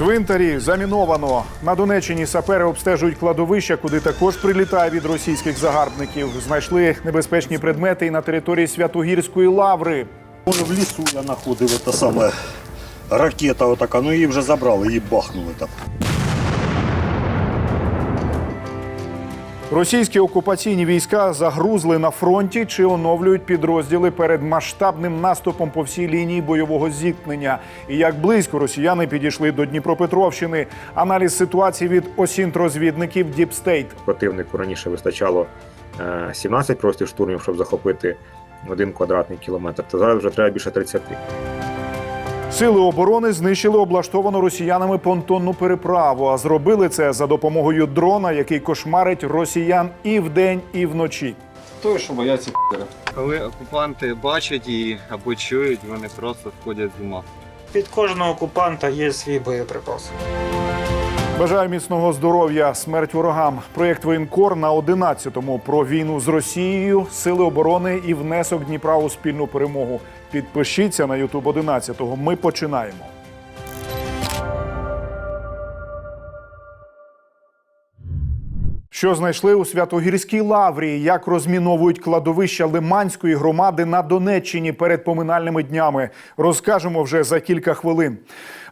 Цвинтарі заміновано. На Донеччині сапери обстежують кладовища, куди також прилітає від російських загарбників. Знайшли небезпечні предмети і на території Святогірської лаври. Може, в лісу я знаходив та саме ракета отака, ну її вже забрали, її бахнули там. Російські окупаційні війська загрузли на фронті чи оновлюють підрозділи перед масштабним наступом по всій лінії бойового зіткнення. І як близько росіяни підійшли до Дніпропетровщини. Аналіз ситуації від осінтрозвідників Діпстейт. Противнику раніше вистачало е, 17 простих штурмів, щоб захопити один квадратний кілометр, то зараз вже треба більше 30. Сили оборони знищили облаштовану росіянами понтонну переправу. А зробили це за допомогою дрона, який кошмарить росіян і вдень, і вночі. Той, що бояться. Коли окупанти бачать її або чують, вони просто входять з ума. Під кожного окупанта є свій боєприпас. Бажаю міцного здоров'я, смерть ворогам. Проєкт Воєнкор на 11-му про війну з Росією, сили оборони і внесок Дніпра у спільну перемогу. Підпишіться на Ютуб 11-го. Ми починаємо. Що знайшли у Святогірській лаврі? Як розміновують кладовища Лиманської громади на Донеччині перед поминальними днями? Розкажемо вже за кілька хвилин.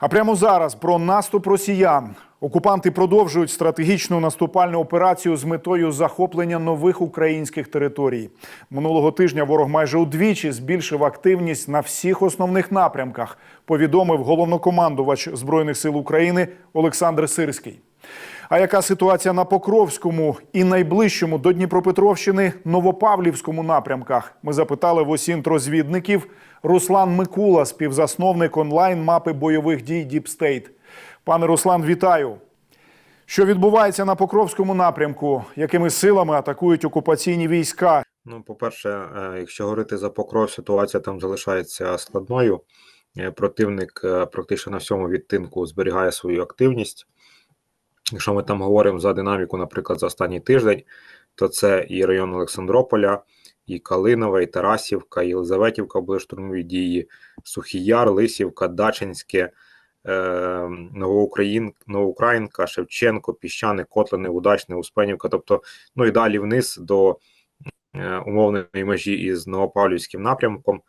А прямо зараз про наступ росіян. Окупанти продовжують стратегічну наступальну операцію з метою захоплення нових українських територій. Минулого тижня ворог майже удвічі збільшив активність на всіх основних напрямках. Повідомив головнокомандувач збройних сил України Олександр Сирський. А яка ситуація на Покровському і найближчому до Дніпропетровщини Новопавлівському напрямках? Ми запитали в осінтрозвідників Руслан Микула, співзасновник онлайн-мапи бойових дій Діпстейт. Пане Руслан, вітаю. Що відбувається на Покровському напрямку? Якими силами атакують окупаційні війська? Ну, по-перше, е, якщо говорити за покров, ситуація там залишається складною. Е, Противник е, практично на всьому відтинку зберігає свою активність. Якщо ми там говоримо за динаміку, наприклад, за останній тиждень, то це і район Олександрополя, і Калинове, і Тарасівка, і Єлизаветівка були штурмові дії, Сухий Яр, Лисівка, Дачинське, е, Новоукраїн, Новоукраїнка, Шевченко, Піщани, Котлини, Удачне, Успенівка, тобто, ну і далі вниз до е, умовної межі із Новопавлівським напрямком.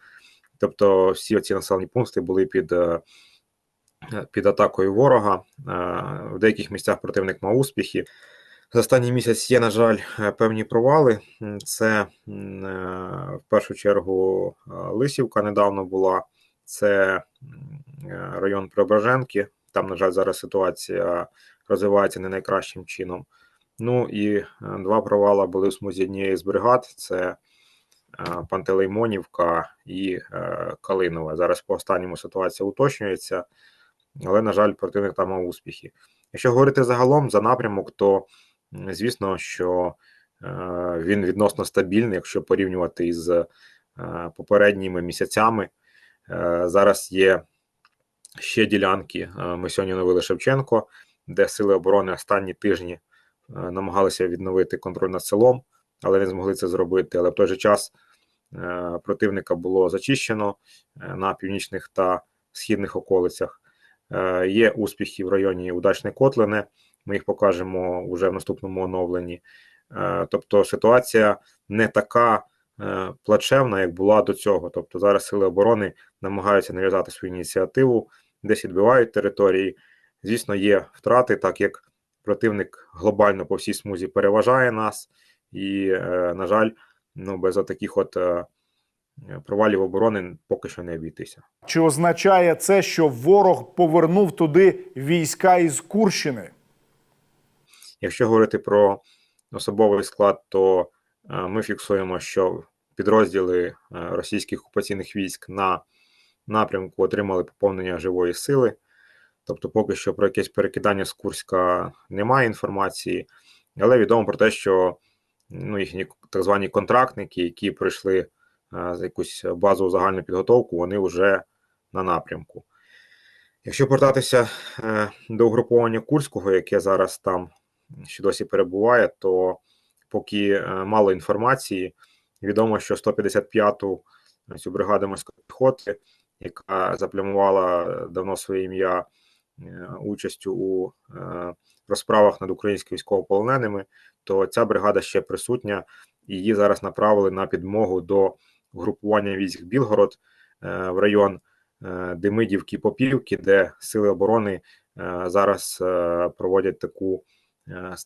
Тобто всі ці населені пункти були під, е, під атакою ворога. Е, В деяких місцях противник мав успіхи. За останній місяць є, на жаль, е, певні провали. Це е, в першу чергу е, Лисівка недавно була, це е, район Преображенки. Там, на жаль, зараз ситуація розвивається не найкращим чином. Ну і е, два провала були в смузі однієї з бригад: це е, Пантелеймонівка і е, Калинове. Зараз по останньому ситуація уточнюється, але, на жаль, противник там мав успіхи. Якщо говорити загалом за напрямок, то звісно, що е, він відносно стабільний, якщо порівнювати із е, попередніми місяцями. Е, зараз є ще ділянки. Ми сьогодні новили Шевченко, де сили оборони останні тижні намагалися відновити контроль над селом, але не змогли це зробити. Але в той же час противника було зачищено на північних та східних околицях. Е, Є успіхи в районі Удачне Котлине. Ми їх покажемо вже в наступному оновленні. Е, Тобто ситуація не така е, плачевна, як була до цього. Тобто зараз сили оборони намагаються нав'язати свою ініціативу, десь відбивають території. Звісно, є втрати, так як противник глобально по всій смузі переважає нас, і, на жаль, ну без таких от провалів оборони поки що не обійтися. Чи означає це, що ворог повернув туди війська із Курщини? Якщо говорити про особовий склад, то е, ми фіксуємо, що підрозділи е, російських окупаційних військ на напрямку отримали поповнення живої сили. Тобто, поки що про якесь перекидання з Курська немає інформації, але відомо про те, що ну, їхні так звані контрактники, які пройшли е, якусь базову загальну підготовку, вони вже на напрямку. Якщо повертатися е, до угруповання Курського, яке зараз там ще досі перебуває, то поки е, мало інформації, відомо, що 155-ту цю бригаду морської піхоти, яка заплямувала давно своє ім'я е, участю у е, розправах над українськими військовополоненими, то ця бригада ще присутня. і Її зараз направили на підмогу до групування військ Білгород е, в район е, Демидівки Попівки, де сили оборони е, зараз проводять таку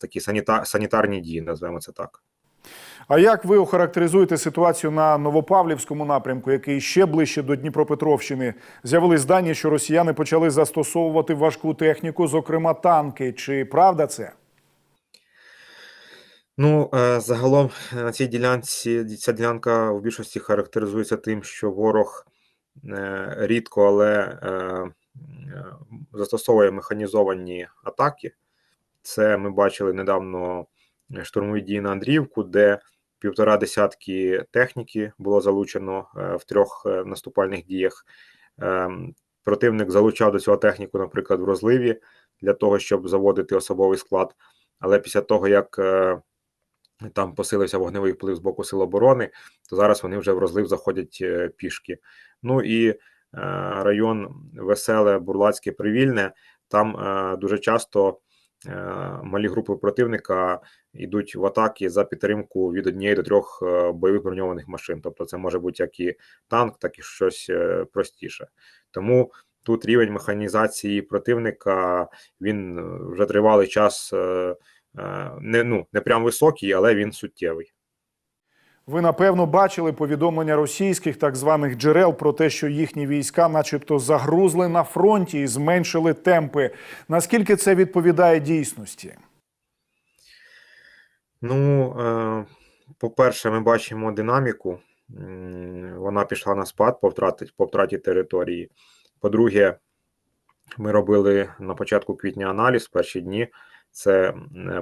такі саніта, санітарні дії, називаємо це так. А як ви охарактеризуєте ситуацію на Новопавлівському напрямку, який ще ближче до Дніпропетровщини? З'явились дані, що росіяни почали застосовувати важку техніку, зокрема танки. Чи правда це? Ну, е, загалом е, на цій ділянці ця ділянка в більшості характеризується тим, що ворог е, рідко, але застосовує механізовані атаки. Це ми бачили недавно штурмові дії на Андріївку, де півтора десятки техніки було залучено в трьох наступальних діях. Противник залучав до цього техніку, наприклад, в розливі для того, щоб заводити особовий склад. Але після того, як там посилився вогневий вплив з боку Сил оборони, то зараз вони вже в розлив заходять е, пішки. Ну і е, район Веселе, Бурлацьке, Привільне, там е, дуже часто малі групи противника йдуть в атаки за підтримку від однієї до трьох бойових броньованих машин. Тобто це може бути як і танк, так і щось простіше. Тому тут рівень механізації противника він вже тривалий час. Е, Не, ну, не прям високий, але він суттєвий. Ви напевно бачили повідомлення російських так званих джерел про те, що їхні війська, начебто, загрузли на фронті і зменшили темпи. Наскільки це відповідає дійсності? Ну, е, по-перше, ми бачимо динаміку. Вона пішла на спад по втраті, по втраті території. По-друге, ми робили на початку квітня аналіз в перші дні. Це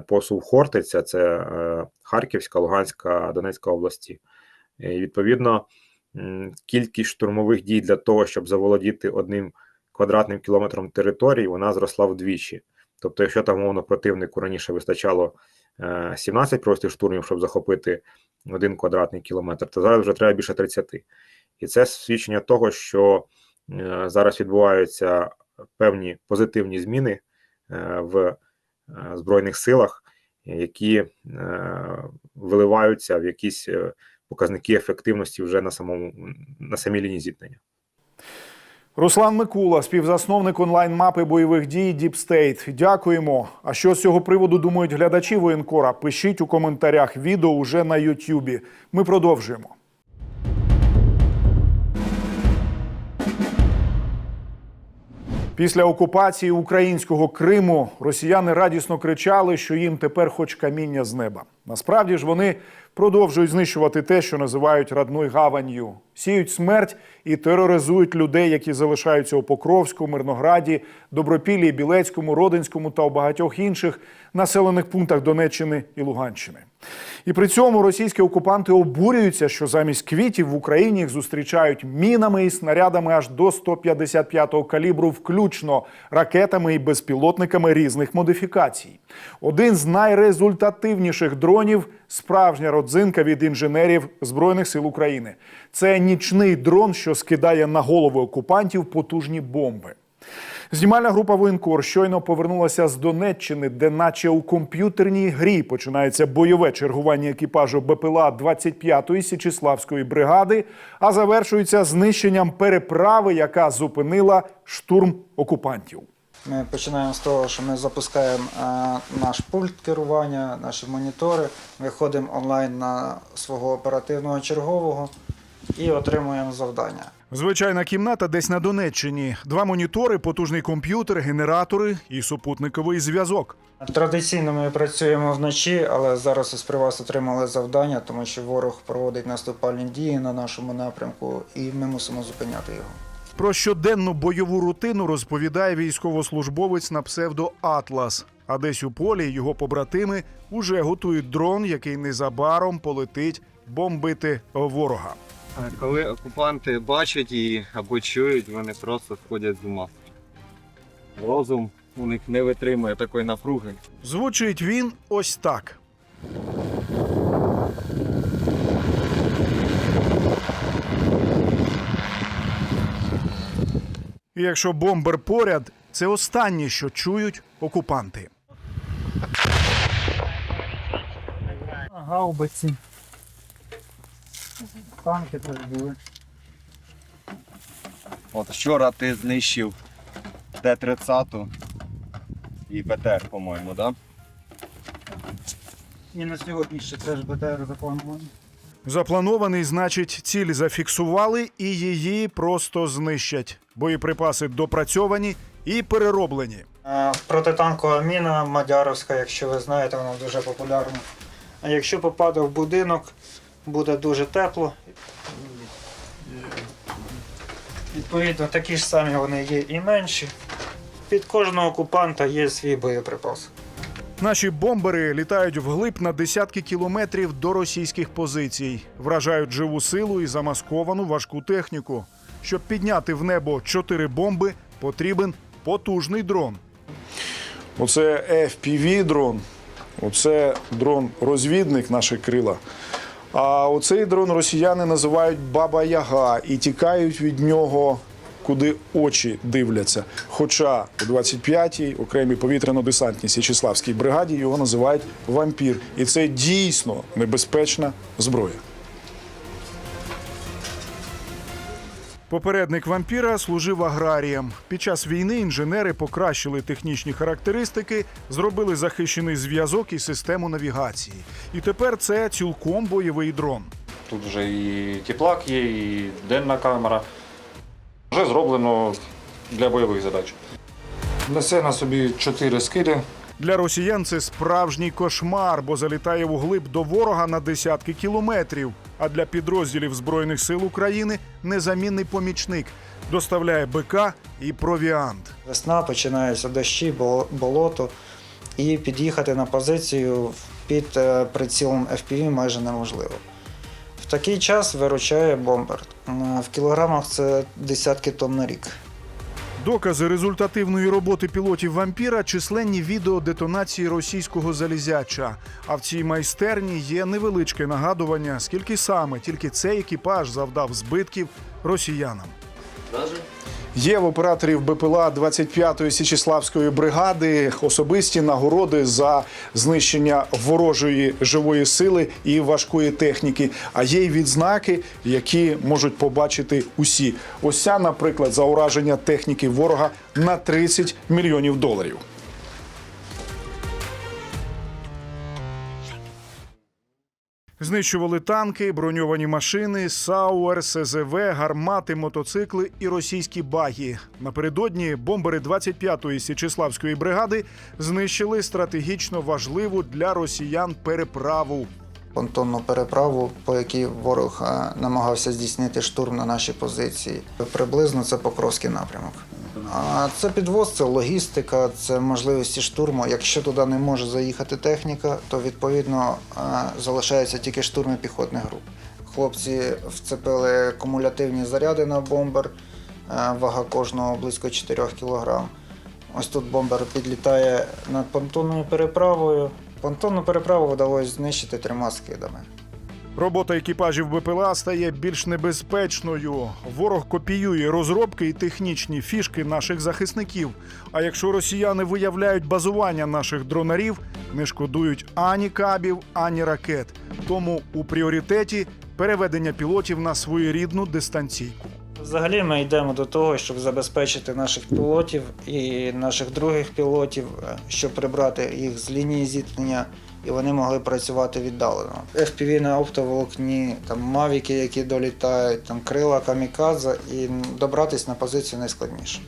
посув Хортиця, це е, Харківська, Луганська, Донецька області. І, відповідно, кількість штурмових дій для того, щоб заволодіти одним квадратним кілометром території, вона зросла вдвічі. Тобто, якщо там мовно противнику раніше вистачало е, 17 простих штурмів, щоб захопити один квадратний кілометр, то зараз вже треба більше 30. І це свідчення того, що е, зараз відбуваються певні позитивні зміни е, в е, Збройних силах, які е, виливаються в якісь е, показники ефективності вже на самому на самій лінії зіткнення. Руслан Микула, співзасновник онлайн-мапи бойових дій State. Дякуємо. А що з цього приводу думають глядачі воєнкора? Пишіть у коментарях. Відео уже на Ютюбі. Ми продовжуємо. Після окупації українського Криму росіяни радісно кричали, що їм тепер хоч каміння з неба. Насправді ж вони продовжують знищувати те, що називають радною гаванью, сіють смерть і тероризують людей, які залишаються у Покровську, Мирнограді, Добропіллі, Білецькому, Родинському та у багатьох інших населених пунктах Донеччини і Луганщини. І при цьому російські окупанти обурюються, що замість квітів в Україні їх зустрічають мінами і снарядами аж до 155-го калібру, включно ракетами і безпілотниками різних модифікацій. Один з найрезультативніших дронів справжня родзинка від інженерів Збройних сил України. Це нічний дрон, що скидає на голови окупантів потужні бомби. Знімальна група воєнкор щойно повернулася з Донеччини, де, наче у комп'ютерній грі, починається бойове чергування екіпажу БПЛА 25-ї Січеславської бригади, а завершується знищенням переправи, яка зупинила штурм окупантів. Ми починаємо з того, що ми запускаємо е, наш пульт керування, наші монітори, виходимо онлайн на свого оперативного чергового і отримуємо завдання. Звичайна кімната десь на Донеччині. Два монітори, потужний комп'ютер, генератори і супутниковий зв'язок. Традиційно ми працюємо вночі, але зараз із при вас отримали завдання, тому що ворог проводить наступальні дії на нашому напрямку, і ми мусимо зупиняти його. Про щоденну бойову рутину розповідає військовослужбовець на псевдо Атлас. А десь у полі його побратими уже готують дрон, який незабаром полетить бомбити ворога. Коли окупанти бачать її або чують, вони просто сходять з ума. Розум у них не витримує такої напруги. Звучить він ось так. І якщо бомбер поряд, це останнє, що чують окупанти. Гаубиці. Танки теж були. От вчора ти знищив Т-30 і БТР, по-моєму, да? І на сьогодні ще теж БТР заплановані. Запланований, значить, ціль зафіксували і її просто знищать. Боєприпаси допрацьовані і перероблені. Е, Протитанкова міна Мадяровська, якщо ви знаєте, вона дуже популярна. А якщо попаде в будинок, буде дуже тепло. Відповідно, такі ж самі вони є і менші. Під кожного окупанта є свій боєприпас. Наші бомбери літають вглиб на десятки кілометрів до російських позицій, вражають живу силу і замасковану важку техніку. Щоб підняти в небо чотири бомби, потрібен потужний дрон. Оце FPV дрон, оце дрон-розвідник наші крила. А оцей дрон росіяни називають Баба Яга і тікають від нього, куди очі дивляться. Хоча у 25-й окремій повітряно-десантній Січеславській бригаді його називають вампір. І це дійсно небезпечна зброя. Попередник вампіра служив аграрієм. Під час війни інженери покращили технічні характеристики, зробили захищений зв'язок і систему навігації. І тепер це цілком бойовий дрон. Тут вже і теплак є, і денна камера. Вже зроблено для бойових задач. Несе на собі чотири скиди. Для росіян це справжній кошмар, бо залітає вглиб до ворога на десятки кілометрів. А для підрозділів Збройних сил України незамінний помічник доставляє БК і провіант. Весна, починаються дощі, бо- болото. І під'їхати на позицію під е, прицілом FPV майже неможливо. В такий час виручає бомбер. В кілограмах це десятки тонн на рік. Докази результативної роботи пілотів вампіра численні відео детонації російського залізяча. А в цій майстерні є невеличке нагадування, скільки саме тільки цей екіпаж завдав збитків росіянам. Є в операторів БПЛА 25-ї Січеславської бригади особисті нагороди за знищення ворожої живої сили і важкої техніки. А є й відзнаки, які можуть побачити усі. Ось ця, наприклад, за ураження техніки ворога на 30 мільйонів доларів. Знищували танки, броньовані машини, САУ, РСЗВ, гармати, мотоцикли і російські багі. Напередодні бомбери 25-ї Січеславської бригади знищили стратегічно важливу для росіян переправу. понтонну переправу, по якій ворог е, намагався здійснити штурм на наші позиції. Приблизно це Покровський напрямок. А це підвоз, це логістика, це можливості штурму. Якщо туди не може заїхати техніка, то відповідно е, залишаються тільки штурми піхотних груп. Хлопці вцепили кумулятивні заряди на бомбер, е, вага кожного близько 4 кг. Ось тут бомбер підлітає над понтонною переправою. Понтонну переправу вдалося знищити трьома скидами. Робота екіпажів БПЛА стає більш небезпечною. Ворог копіює розробки і технічні фішки наших захисників. А якщо росіяни виявляють базування наших дронарів, не шкодують ані кабів, ані ракет. Тому у пріоритеті переведення пілотів на своєрідну дистанційку. Взагалі ми йдемо до того, щоб забезпечити наших пілотів і наших других пілотів, е, щоб прибрати їх з лінії зіткнення, і вони могли працювати віддалено. FPV на оптоволокні, там мавіки, які долітають, там крила камікадзе, і добратися на позицію найскладніше.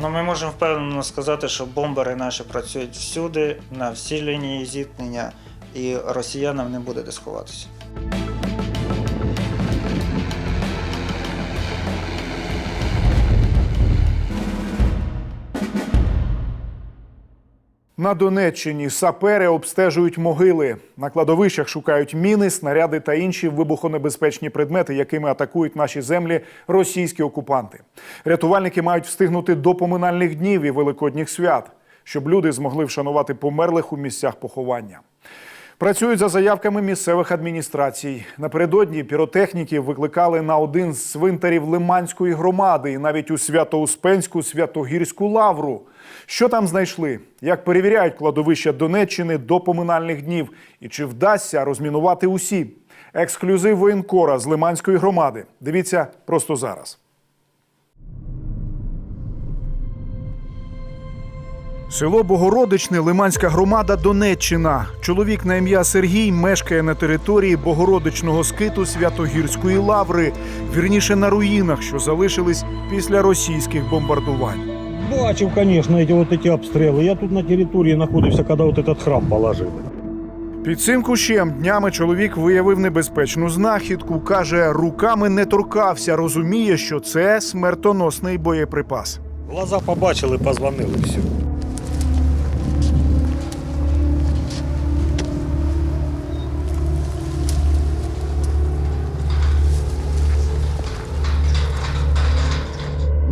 Ну, ми можемо впевнено сказати, що бомбери наші працюють всюди, на всі лінії зіткнення, і росіянам не буде де сховатися. На Донеччині сапери обстежують могили. На кладовищах шукають міни, снаряди та інші вибухонебезпечні предмети, якими атакують наші землі російські окупанти. Рятувальники мають встигнути до поминальних днів і великодніх свят, щоб люди змогли вшанувати померлих у місцях поховання. Працюють за заявками місцевих адміністрацій. Напередодні піротехніків викликали на один з свинтарів Лиманської громади і навіть у Свято-Успенську Святогірську лавру. Що там знайшли? Як перевіряють кладовища Донеччини до поминальних днів? І чи вдасться розмінувати усі? Ексклюзив воєнкора з Лиманської громади. Дивіться просто зараз. Село Богородичне, Лиманська громада, Донеччина. Чоловік на ім'я Сергій мешкає на території Богородичного скиту Святогірської лаври, вірніше на руїнах, що залишились після російських бомбардувань. Бачив, звісно, эти вот эти обстріли. Я тут на території знаходився, коли вот этот храм положили. Під цим кущем днями чоловік виявив небезпечну знахідку. каже, руками не торкався, розуміє, що це смертоносний боєприпас. Глаза побачили, позвонили, все.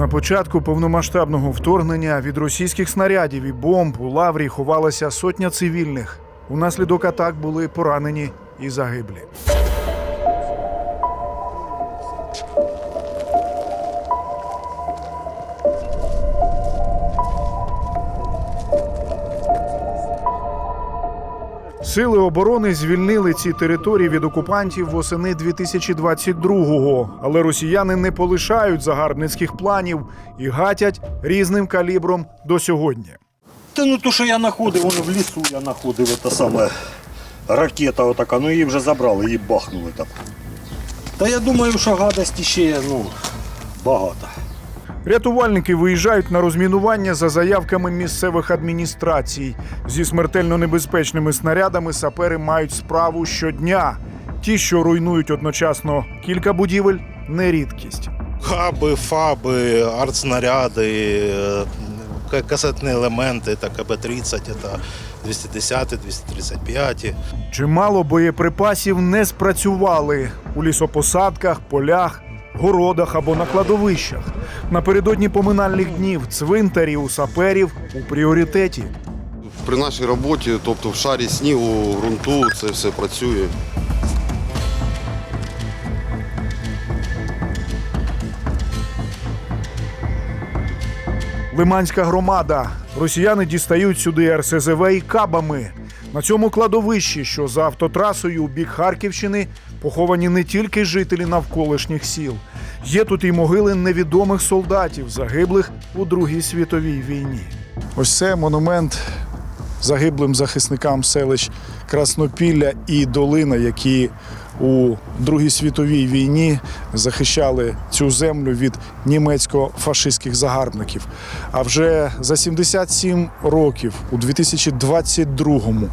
На початку повномасштабного вторгнення від російських снарядів і бомб у лаврі ховалася сотня цивільних. Унаслідок атак були поранені і загиблі. Сили оборони звільнили ці території від окупантів восени 2022-го, але росіяни не полишають загарбницьких планів і гатять різним калібром до сьогодні. Та ну то, що я знаходив, воно в лісу я знаходив, це саме ракета отака, ну її вже забрали, її бахнули там. Та я думаю, що гадості ще ну, багато. Рятувальники виїжджають на розмінування за заявками місцевих адміністрацій. Зі смертельно небезпечними снарядами сапери мають справу щодня. Ті, що руйнують одночасно кілька будівель, не рідкість. Хаби, фаби, артснаряди, е, касетні елементи, та КБ-30, це 210, 235. Чимало боєприпасів не спрацювали у лісопосадках, полях, городах або на кладовищах. Напередодні поминальних днів цвинтарі у саперів у пріоритеті. При нашій роботі, тобто в шарі снігу, ґрунту, це все працює. Лиманська громада. Росіяни дістають сюди РСЗВ і кабами. На цьому кладовищі, що за автотрасою у бік Харківщини, поховані не тільки жителі навколишніх сіл. Є тут і могили невідомих солдатів, загиблих у Другій світовій війні. Ось це монумент загиблим захисникам селищ Краснопілля і Долина, які у Другій світовій війні захищали цю землю від німецько-фашистських загарбників. А вже за 77 років, у 2022-му,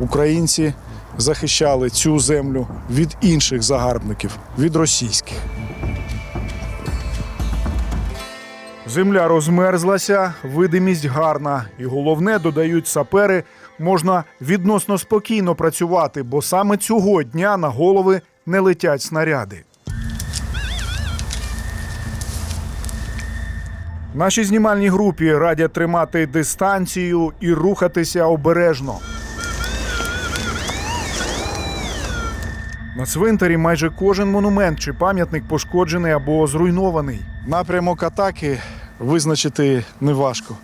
українці захищали цю землю від інших загарбників, від російських. Земля розмерзлася, видимість гарна, і головне, додають сапери, можна відносно спокійно працювати, бо саме цього дня на голови не летять снаряди. Нашій знімальній групі радять тримати дистанцію і рухатися обережно. На цвинтарі майже кожен монумент чи пам'ятник пошкоджений або зруйнований. Напрямок атаки визначити неважко.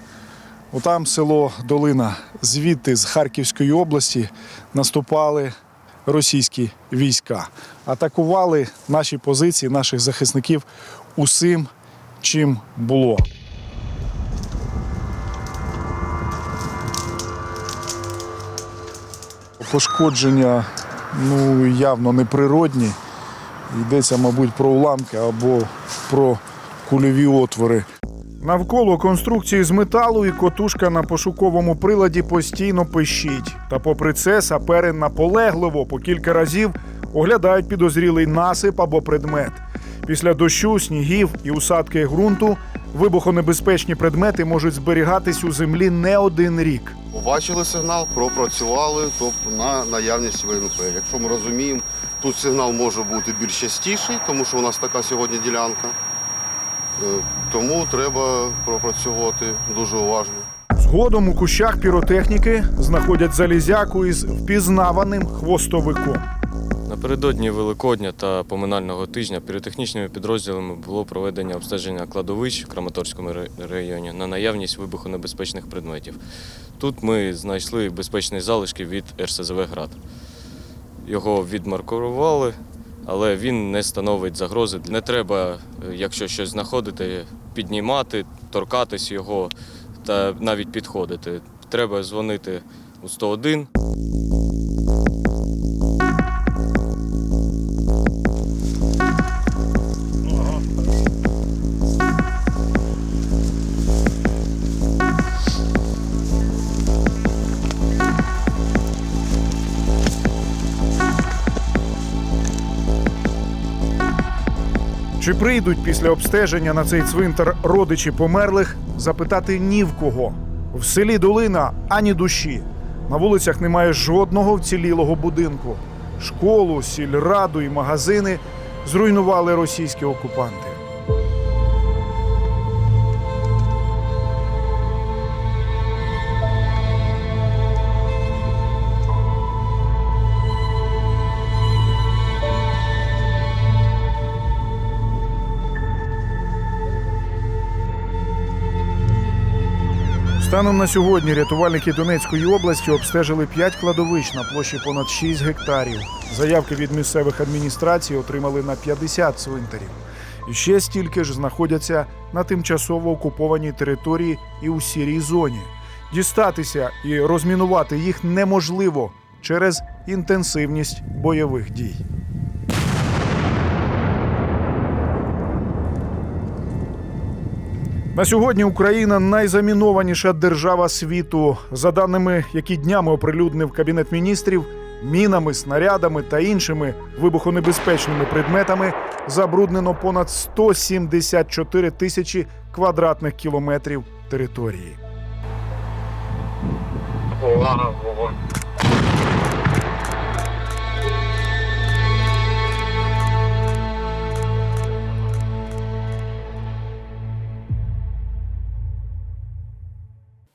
Отам село Долина. Звідти з Харківської області наступали російські війська. Атакували наші позиції, наших захисників усім, чим було. Пошкодження ну, явно неприродні. Йдеться, мабуть, про уламки або про кульові отвори. Навколо конструкції з металу і котушка на пошуковому приладі постійно пищить. Та попри це сапери наполегливо по кілька разів оглядають підозрілий насип або предмет. Після дощу, снігів і усадки ґрунту вибухонебезпечні предмети можуть зберігатись у землі не один рік. Побачили сигнал, пропрацювали тобто на наявність ВНП. Якщо ми розуміємо, тут сигнал може бути більш частіший, тому що у нас така сьогодні ділянка. Е, Тому треба пропрацьовувати дуже уважно. Згодом у кущах піротехніки знаходять залізяку із впізнаваним хвостовиком. Напередодні Великодня та поминального тижня піротехнічними підрозділами було проведення обстеження кладовищ в Краматорському районі на наявність вибухонебезпечних предметів. Тут ми знайшли безпечні залишки від РСЗВ Град. Його відмаркували, але він не становить загрози. Не треба, е, якщо щось знаходити, піднімати, торкатись його та навіть підходити. Треба дзвонити у 101. Чи прийдуть після обстеження на цей цвинтар родичі померлих запитати ні в кого? В селі Долина ані душі. На вулицях немає жодного вцілілого будинку. Школу, сільраду і магазини зруйнували російські окупанти. Станом на сьогодні рятувальники Донецької області обстежили 5 кладовищ на площі понад 6 гектарів. Заявки від місцевих адміністрацій отримали на 50 цвинтарів. І ще стільки ж знаходяться на тимчасово окупованій території і у сірій зоні. Дістатися і розмінувати їх неможливо через інтенсивність бойових дій. На сьогодні Україна найзамінованіша держава світу. За даними, які днями оприлюднив Кабінет міністрів, мінами, снарядами та іншими вибухонебезпечними предметами забруднено понад 174 тисячі квадратних кілометрів території.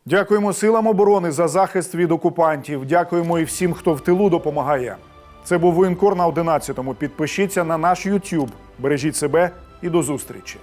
Дякуємо силам оборони за захист від окупантів. Дякуємо і всім, хто в тилу допомагає. Це був воєнкор на 11-му. Підпишіться на наш YouTube. Бережіть себе і до зустрічі.